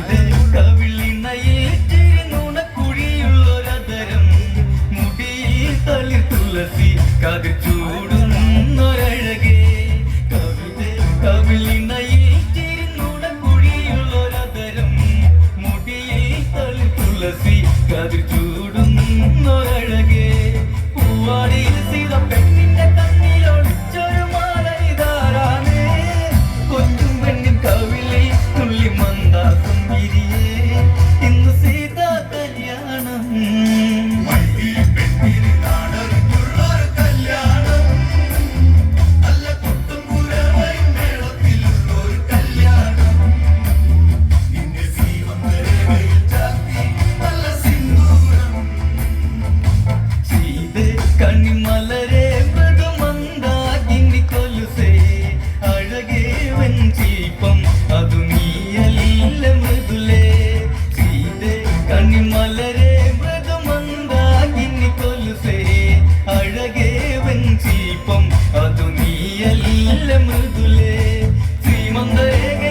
happy birthday. மெல்ல மிருதுலே ஸ்ரீமந்த ஏக